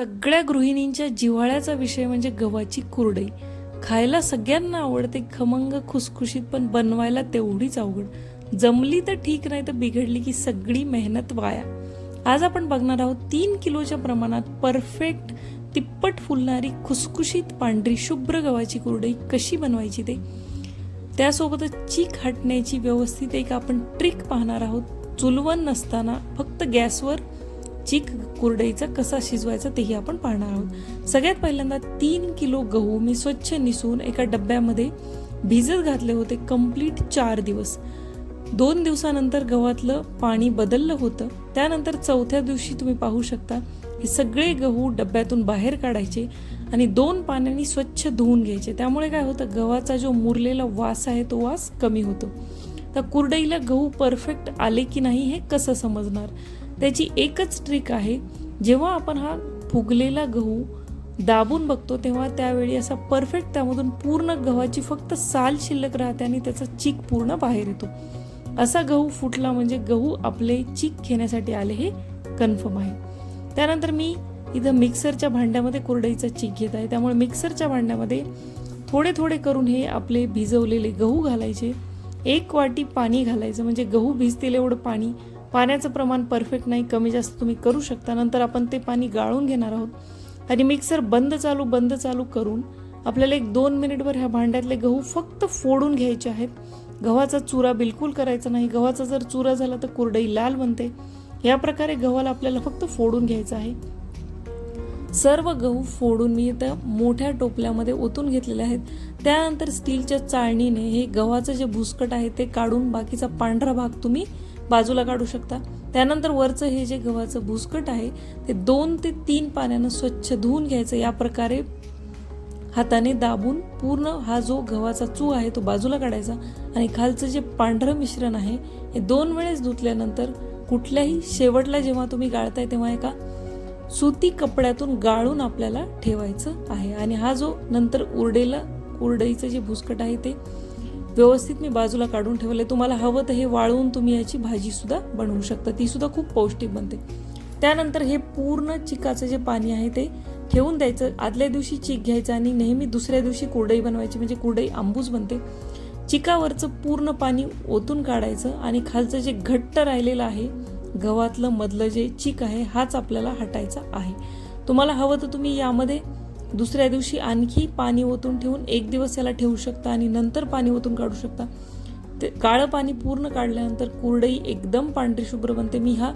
सगळ्या गृहिणींच्या जिव्हाळ्याचा विषय म्हणजे गव्हाची कुरडई. खायला सगळ्यांना आवडते खमंग खुसखुशीत पण बनवायला तेवढीच अवघड. जमली तर ठीक नाही तर बिघडली की सगळी मेहनत वाया. आज आपण बघणार आहोत तीन किलोच्या प्रमाणात परफेक्ट तिप्पट फुलणारी खुसखुशीत पांढरी शुभ्र गव्हाची कुरडई कशी बनवायची ते? त्यासोबतच चीक हटण्याची व्यवस्थित एक आपण ट्रिक पाहणार आहोत. चुलवण नसताना फक्त गॅसवर चीक कुरडईचा कसा शिजवायचा तेही आपण पाहणार आहोत. सगळ्यात पहिल्यांदा तीन किलो गहू मी स्वच्छ निसून एका डब्यामध्ये भिजत घातले होते कंप्लीट चार दिवस. दोन दिवसानंतर गव्हातलं पाणी बदललं होतं. त्यानंतर चौथ्या दिवशी तुम्ही पाहू शकता हे सगळे गहू डब्यातून बाहेर काढायचे आणि दोन पाण्याने स्वच्छ धुवून घ्यायचे. त्यामुळे काय होतं गव्हाचा जो मुरलेला वास आहे तो वास कमी होतो. तर कुरडईला गहू परफेक्ट आले की नाही हे कसं समजणार? त्याची एकच ट्रिक आहे जेव्हा आपण हा फुगलेला गहू दाबून बघतो तेव्हा त्यावेळी असा परफेक्ट त्यामधून पूर्ण गव्हाची फक्त साल शिल्लक राहते आणि त्याचा चीक पूर्ण बाहेर येतो. असा गहू फुटला म्हणजे गहू आपले चीक घेण्यासाठी आले हे कन्फर्म आहे. त्यानंतर मी इथं मिक्सरच्या भांड्यामध्ये कुरडईचा चीक घेत आहे. त्यामुळे मिक्सरच्या भांड्यामध्ये थोडे थोडे करून हे आपले भिजवलेले गहू घालायचे. एक वाटी पाणी घालायचं म्हणजे गहू भिजतील एवढं पाणी पाण्याचं प्रमाण परफेक्ट नाही कमी जास्त तुम्ही करू शकता. नंतर आपण ते पाणी गाळून घेणार आहोत. आणि मिक्सर बंद चालू बंद चालू करून आपल्याला एक दोन मिनिटभर ह्या भांड्यातले गहू फक्त फोडून घ्यायचे आहेत. गव्हाचा चुरा बिलकुल करायचा नाही. गव्हाचा जर चुरा झाला तर कुरडई लाल बनते. या प्रकारे गव्हाला आपल्याला फक्त फोडून घ्यायचं आहे. सर्व गहू फोडून मी त्या मोठ्या टोपल्यामध्ये ओतून घेतलेले आहेत. त्यानंतर स्टीलच्या चाळणीने हे गव्हाचं जे भुसकट आहे ते काढून बाकीचा पांढरा भाग तुम्ही बाजूला काढू शकता. त्यानंतर वरचं हे जे गव्हाचं भुसकट आहे ते दोन ते तीन पाण्यानं स्वच्छ धुवून घ्यायचं. या प्रकारे हाताने दाबून पूर्ण हा जो गव्हाचा चू आहे तो बाजूला काढायचा. आणि खालचं जे पांढरं मिश्रण आहे हे दोन वेळेस धुतल्यानंतर कुठल्याही शेवटला जेव्हा तुम्ही गाळताय तेव्हा एका सुती कपड्यातून गाळून आपल्याला ठेवायचं आहे. आणि हा जो नंतर उरडेला उरडईचं जे भुसकट आहे ते व्यवस्थित मी बाजूला काढून ठेवले तुम्हाला हवं तर हे वाळवून तुम्ही याची भाजीसुद्धा बनवू शकता. तीसुद्धा खूप पौष्टिक बनते. त्यानंतर हे पूर्ण चिकाचं जे पाणी आहे ते ठेवून द्यायचं. आदल्या दिवशी चीक घ्यायचं आणि नेहमी दुसऱ्या दिवशी कुरडई बनवायची. म्हणजे कुरडई आंबूस बनते. चिकावरचं पूर्ण पाणी ओतून काढायचं आणि खालचं जे घट्ट राहिलेलं आहे गव्हातलं मधलं जे चीक आहे हाच आपल्याला हटायचा आहे. तुम्हाला हवं तर तुम्ही यामध्ये दुसऱ्या दिवशी आणखी पाणी ओतून ठेवून एक दिवस याला ठेवू शकता आणि नंतर पाणी ओतून काढू शकता. ते काळं पाणी पूर्ण काढल्यानंतर कुरडई एकदम पांढरी शुभ्र बनते. मी हा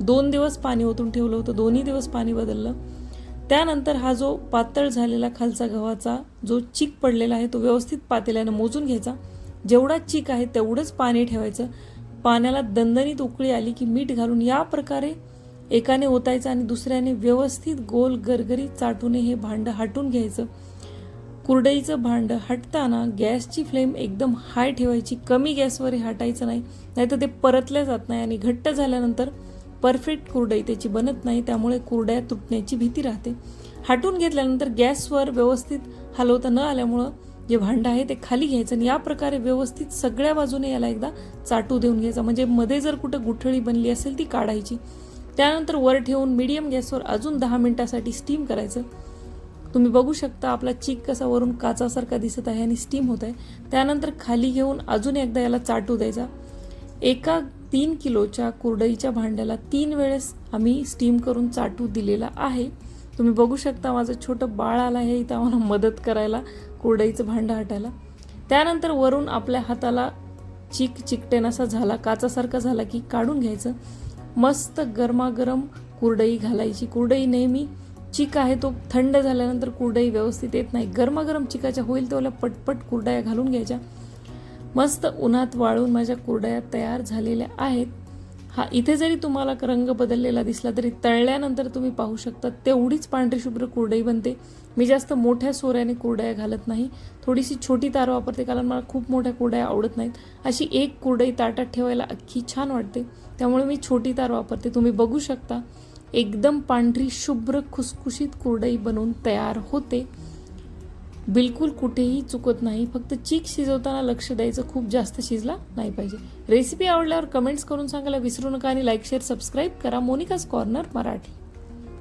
दोन दिवस पाणी ओतून ठेवलं होतं. दोन्ही दिवस पाणी बदललं. त्यानंतर हा जो पातळ झालेला खालचा गव्हाचा जो चीक पडलेला आहे तो व्यवस्थित पातेल्यानं मोजून घ्यायचा. जेवढा चीक आहे तेवढंच पाणी ठेवायचं. पाण्याला दणदणीत उकळी आली की मीठ घालून या प्रकारे एकाने ओतायचं आणि दुसऱ्याने व्यवस्थित गोल गरगरीत चाटूने हे भांडं हटून घ्यायचं. कुरडईचं भांडं हटताना गॅसची फ्लेम एकदम हाय ठेवायची. कमी गॅसवर हे हटायचं नाही नाहीतर ते परतल्या जात नाही आणि घट्ट झाल्यानंतर परफेक्ट कुरडई त्याची बनत नाही त्यामुळे कुरड्या तुटण्याची भीती राहते. हटून घेतल्यानंतर गॅसवर व्यवस्थित हलवता न आल्यामुळं जे भांडं आहे ते खाली घ्यायचं आणि या प्रकारे व्यवस्थित सगळ्या बाजूने याला एकदा चाटू देऊन घ्यायचा. म्हणजे मध्ये जर कुठं गुठळी बनली असेल ती काढायची. त्यानंतर वर ठेवून मीडियम गॅसवर अजून दहा मिनिटासाठी स्टीम करायचं. तुम्ही बघू शकता आपला चीक कसा वरून काचासारखा दिसत आहे आणि स्टीम होत आहे. त्यानंतर खाली घेऊन अजून एकदा याला चाटू द्यायचा. एका तीन किलोच्या कुरडईच्या भांड्याला तीन वेळेस आम्ही स्टीम करून चाटू दिलेला आहे. तुम्ही बघू शकता माझं छोटं बाळ आलं आहे इथं आम्हाला मदत करायला कुरडईचं भांडं हटायला. त्यानंतर वरून आपल्या हाताला चीक चिकटेन असा झाला काचासारखा झाला की काढून घ्यायचं. मस्त गरमागरम कुरडई घालायची. कुरडई नेहमी चिक आहे तो थंड झाल्यानंतर कुरडई व्यवस्थित येत नाही. गरमागरम चिकाच्या होईल तेवढ्या पटपट कुरडया घालून घ्यायच्या. मस्त उन्हात वाळून माझ्या कुरडया तयार झालेल्या आहेत. हा इथे जरी तुम्हाला रंग बदललेला दिसला तरी तळल्यानंतर तुम्ही पाहू शकता तेवढीच पांढरी शुभ्र कुरडई बनते. मी जास्त मोठ्या सोऱ्याने कुरडया घालत नाही. थोडीशी छोटी तार वापरते कारण मला खूप मोठ्या कुरडया आवडत नाहीत. अशी एक कुरडई ताटात ठेवायला अख्खी छान वाटते. त्यामुळे मी छोटी तार वापरते. तुम्ही बघू शकता एकदम पांढरी शुभ्र खुसखुशीत कुरडई बनवून तयार होते. बिलकुल कुठेही चुकत नाही. फक्त चीक शिजवताना लक्ष द्यायचं. खूप जास्त शिजला नाही पाहिजे. रेसिपी आवडल्यावर कमेंट्स करून सांगायला विसरू नका आणि लाईक शेअर सबस्क्राईब करा. Monika's corner Marathi.